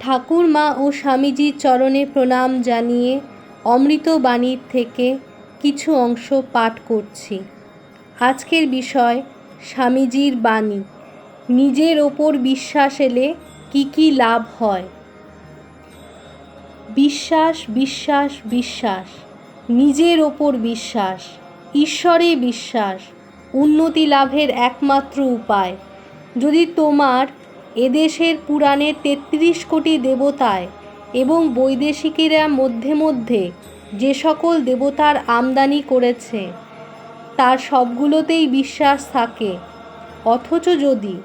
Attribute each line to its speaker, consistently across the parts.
Speaker 1: ঠাকুরমা ও স্বামীজির চরণে প্রণাম জানিয়ে অমৃতবাণীর থেকে কিছু অংশ পাঠ করছি। আজকের বিষয় স্বামীজির বাণী। নিজের ওপর বিশ্বাস এলে কি কি লাভ হয়? বিশ্বাস বিশ্বাস বিশ্বাস। নিজের ওপর বিশ্বাস। ঈশ্বরে বিশ্বাস। উন্নতি লাভের একমাত্র উপায়। যদি তোমার এদেশের পুরাণে তেত্রিশ কোটি দেবতায় এবং বৈদেশিকেরা মধ্যে মধ্যে যে সকল দেবতার আমদানি করেছে, তার সবগুলোতেই বিশ্বাস থাকে। অথচ যদি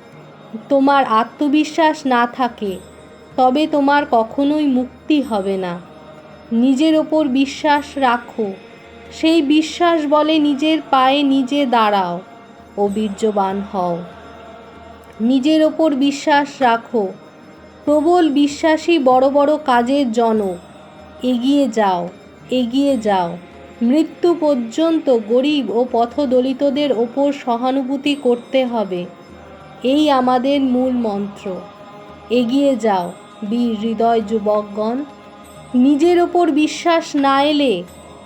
Speaker 1: তোমার আত্মবিশ্বাস না থাকে, তবে তোমার কখনোই মুক্তি হবে না। নিজের ওপর বিশ্বাস রাখো। সেই বিশ্বাস বলে নিজের পায়ে নিজে দাঁড়াও ও বীর্যবান হও। নিজের ওপর বিশ্বাস রাখো। প্রবল বিশ্বাসী বড় বড় কাজের জনক এগিয়ে যাও এগিয়ে যাও। মৃত্যু পর্যন্ত গরিব ও পথদলিতদের ওপর সহানুভূতি করতে হবে। এই আমাদের মূল মন্ত্র। এগিয়ে যাও, বীর হৃদয় যুবকগণ। নিজের ওপর বিশ্বাস না এলে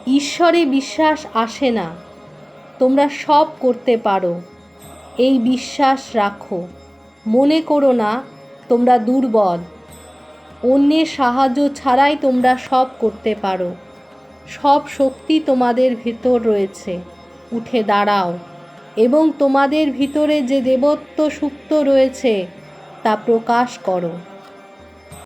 Speaker 1: ঈশ্বরে বিশ্বাস আসে না। তোমরা সব করতে পারো। এই বিশ্বাস রাখো। মনে করো না, তোমরা দুর্বল। অন্যের সাহায্য ছাড়াই তোমরা সব করতে পারো। সব শক্তি তোমাদের ভেতর রয়েছে। উঠে দাঁড়াও। এবং তোমাদের ভিতরে যে দেবত্ব সুপ্ত রয়েছে, তা প্রকাশ করো।